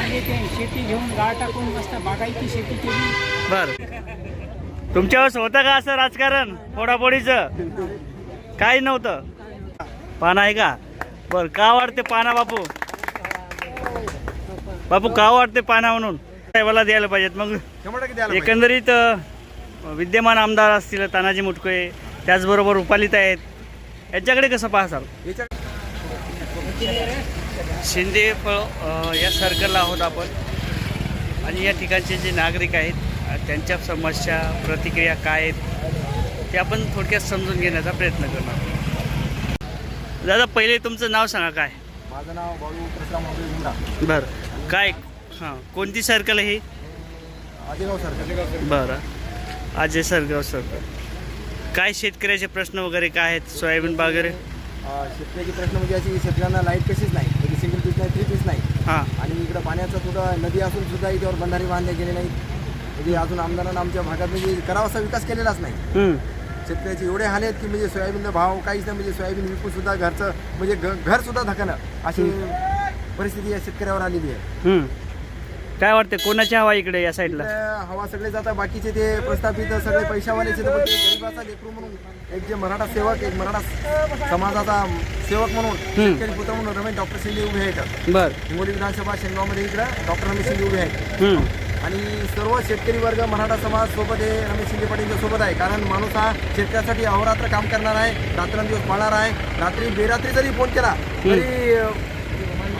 बांधले ते शेती घेऊन गाळ टाकून मस्त बागायती शेती केली. बर. तुमच्यावर होतं का असं राजकारण फोडाफोडीचं? काही नव्हतं. पाना आहे का? बर का वाटते पाना बापू? बापू का वाटते पाना म्हणून? साहेबाला द्यायला पाहिजेत. मग. एकंदरीत विद्यमान आमदार असतील तानाजी मुटकुळे त्याचबरोबर रुपालित आहेत. याच्याकडे कसं पाहसाल? याच्या- शिंदे फळ या सर्कलला आहोत आपण. आणि या ठिकाणचे जे नागरिक आहेत त्यांच्या समस्या प्रतिक्रिया काय आहेत ते आपण थोडक्यात समजून घेण्याचा प्रयत्न करणार दादा पहिले तुमचं नाव सांगा काय? माझं नाव गुंडा बरं. काय हां कोणती सर्कल आहे ही? आदिगाव सर बरं. अजय सरगाव सर्कल काय शेतकऱ्याचे प्रश्न वगैरे काय आहेत? सोयाबीन वगैरे शेतकऱ्याची प्रश्न म्हणजे अशी की शेतकऱ्यांना लाइट कशीच नाही. म्हणजे सिंगल पीस नाही थ्री पीस नाही. हां. आणि इकडं पाण्याचं सुद्धा नदी असून सुद्धा इथेवर बंधारे बांधले गेले नाहीत. म्हणजे अजून आमदारांना आमच्या भागात म्हणजे करावासा विकास केलेलाच नाही. शेतकऱ्याचे एवढे हाल आहेत की म्हणजे सोयाबीनचा भाव काहीच नाही म्हणजे सोयाबीन विकून सुद्धा घरचं म्हणजे घर सुद्धा धकणं अशी परिस्थिती या शेतकऱ्यावर आलेली आहे. काय वाटते कोणाची हवा इकडे या साईडला हवा सगळे जातात बाकीचे ते प्रस्थापित सगळे ते गरिबाचा लेकरू म्हणून एक जे मराठा सेवक एक मराठा समाजाचा सेवक म्हणून शेतकरी पुत्र म्हणून रमेश डॉक्टर शिंदे उभे आहेत. बर. हिंगोली विधानसभा शेंगावमध्ये इकडं डॉक्टर रमेश शिंदे उभे आहेत. आणि सर्व शेतकरी वर्ग मराठा समाज सोबत हे रमेश शिंदे पाटीलच्या सोबत आहे. कारण माणूस हा शेतकऱ्यासाठी अहोरात्र काम करणार आहे रात्रंदिवस पाळणार आहे. रात्री बेरात्री जरी फोन केला तरी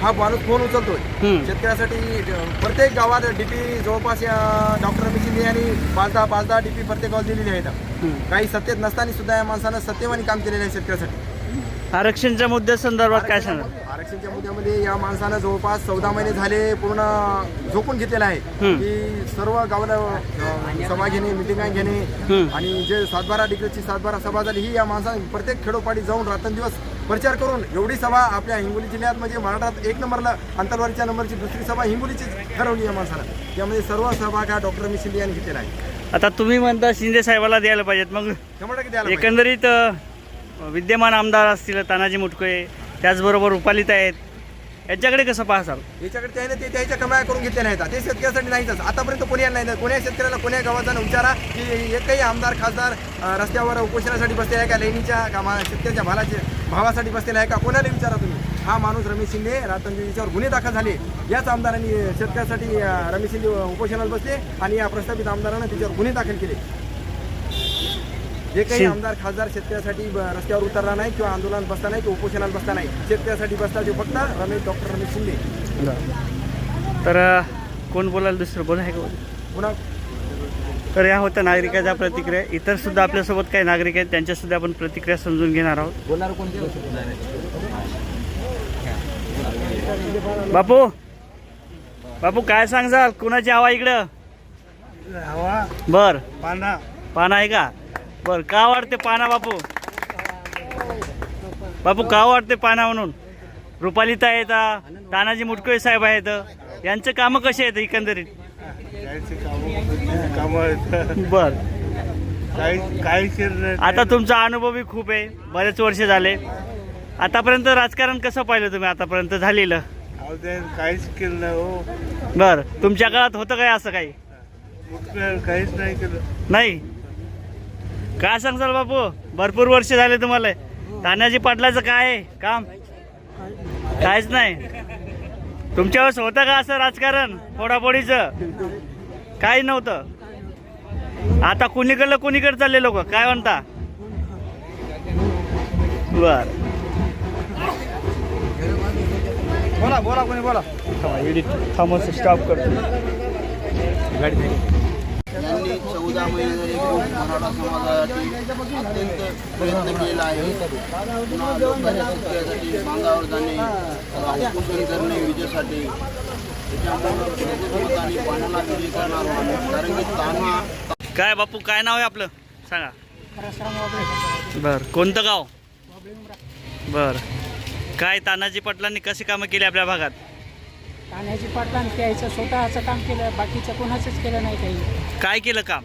हा माणूस फोन उचलतोय हम्म. शेतकऱ्यासाठी प्रत्येक गावात डीपी जवळपास या डॉक्टर रमेश शिंदे यांनी पाच दहा पाच दहा डीपी प्रत्येक गावात दिलेली आहेत हम्म. काही सत्तेत नसताना सुद्धा या माणसानं सत्यवानी काम केलेलं आहे शेतकऱ्यासाठी आरक्षणच्या मुद्द्या संदर्भात काय सांगा आरक्षणच्या मुद्द्यामध्ये या माणसानं जवळपास चौदा महिने झाले पूर्ण झोपून घेतलेलं आहे हम्म. की सर्व गावाला अं, सभा घेणे मिटिंगा घेणे हम्म. आणि जे सातबारा डिग्रीची सातबारा सभा झाली ही या माणसाने प्रत्येक खेडोपाडी जाऊन रात्रंदिवस प्रचार करून एवढी सभा आपल्या हिंगोली जिल्ह्यात म्हणजे महाराष्ट्रात एक नंबरला अंतरवारीच्या नंबरची दुसरी सभा हिंगोलीची ठरवली या माणसानं. त्यामध्ये सर्व सहभाग हा डॉक्टर रमेश शिंदे यांनी घेतलेला आहे. आता तुम्ही म्हणता शिंदे साहेबाला द्यायला पाहिजेत मग शंभर टक्के द्यायला पाहिजे. एकंदरीत अ, विद्यमान आमदार असतील तानाजी मुटकुळे त्याचबरोबर रुपालित आहेत याच्याकडे कसं पाहसाल? याच्याकडे त्याने ते त्याच्या कमाया करून घेतलेल्या आहेत ते शेतकऱ्यासाठी नाहीच आतापर्यंत कोणी नाही कोण्या शेतकऱ्याला कोण्या गावाचा विचारा की एकही आमदार खासदार अं, रस्त्यावर उपोषणासाठी बसले आहे का? लेणीच्या कामा शेतकऱ्याच्या भालाचे? भावासाठी बसलेला आहे का? कोणाला विचारा तुम्ही? हा माणूस रमेश शिंदे रातंजीच्यावर गुन्हे दाखल झाले. याच आमदारांनी शेतकऱ्यासाठी रमेश शिंदे उपोषणाला बसले आणि या प्रस्थापित आमदारानं त्याच्यावर गुन्हे दाखल केले. जे काही आमदार खासदार शेतकऱ्यासाठी रस्त्यावर उतरला नाही किंवा आंदोलनात बसला नाही किंवा उपोषणाला बसला नाही शेतकऱ्यासाठी बसला ते फक्त रमेश डॉक्टर रमेश शिंदे. तर कोण बोलायला दुसरं बोल आहे का? पुन्हा तर या होत्या नागरिकाच्या प्रतिक्रिया. इतर सुद्धा आपल्यासोबत काही नागरिक आहेत त्यांच्या सुद्धा आपण प्रतिक्रिया समजून घेणार आहोत. बापू बापू काय सांगसाल कुणाची हवा इकडं? हवा? बर. पाना. पाना आहे का? बर का वाटते पाना बापू? बापू का वाटते पाना म्हणून? रुपालिता आ, तानाजी मुटकुळे साहेब आहेत. यांचं कामं कशी आहेत एकंदरीत? बर. काही आता तुमचा अनुभवही खूप आहे. बरेच वर्ष झाले. आतापर्यंत राजकारण कसं पाहिलं तुम्ही? आतापर्यंत झालेलं. काहीच केलं नाही हो. बर. तुमच्या काळात होतं काय असं काही? काहीच नाही केलं. नाही? काय सांगसाल बापू? भरपूर वर्ष झाले तुम्हाला. तानाजी पाटलाचं काय आहे? काम? काहीच नाही. तुमच्यावर होतं का असं राजकारण? फोडाफोडीचं? काही नव्हतं. आता कुणीकडलं कुणीकडे चालले लोक? काय म्हणता? बर. बोला बोला कोणी बोला. एडिट थांबून स्टॉप करतो. यांनी चौदा महिने मराठा समाजासाठी अत्यंत प्रयत्न केला आहे. पुन्हा लोकांच्या शेतकऱ्यासाठी बांधावर जाणे उपोषण करणे विजेसाठी त्याच्यामुळे मताने पाण्याला विजयी करणार. कारण की तान्हा काय बापू काय नाव आहे आपलं? सांगा. बर कोणतं गाव? बर. काय तानाजी पाटलांनी कशी कामं केली आपल्या भागात? पाण्याची पाटलान त्याचं स्वतःचं काम केलं बाकीचं कोणाचंच केलं नाही काही. काय केलं काम?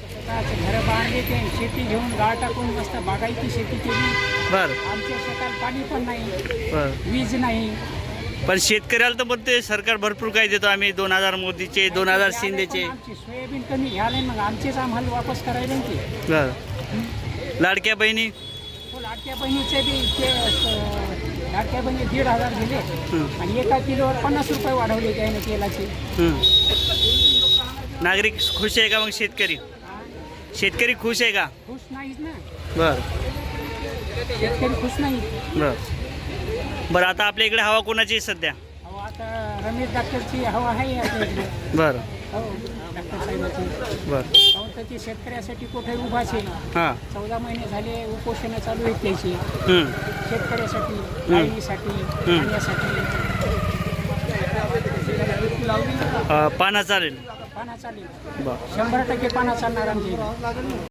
स्वतःचं घरं बांधले ते शेती घेऊन गाळ टाकून मस्त बागायती शेती केली. बर. आमच्या शेतात पाणी पण नाही बर. वीज नाही. पण शेतकऱ्याला तर म्हणते सरकार भरपूर काही देतो आम्ही दोन हजार मोदीचे दोन हजार शिंदेचे. सोयाबीन कमी झाले मग आमचेच आम्हाला वापस करायला ना ते बरं. लाडक्या बहिणी? तो लाडक्या बहिणीचे बी ते अं, लाडक्या बहिणी दीड हजार दिले हं. आणि एका किलोवर पन्नास रुपये वाढवले त्याने तेलाचे हं. नागरिक खुश आहे का मग शेतकरी? शेतकरी खुश आहे का? खुश नाहीच ना. बर. शेतकरी खुश नाही बर. बरं आता आपल्या इकडे हवा कोणाची आहे सध्या? अहो आता रमेश डॉक्टरची हवा आहे इकडे. बरं. हो डॉक्टर साहेबाची. बरं. अहो तर ते शेतकऱ्यासाठी कुठे उभाच आहे? हां. चौदा महिने झाले उपोषण चालू आहेत त्याची. हं. शेतकऱ्यासाठी लाईनीसाठी पाण्यासाठी लावली अं, पाना चालेल. पाना चालेल. बरं. शंभर टक्के पाना चालणार आमच्या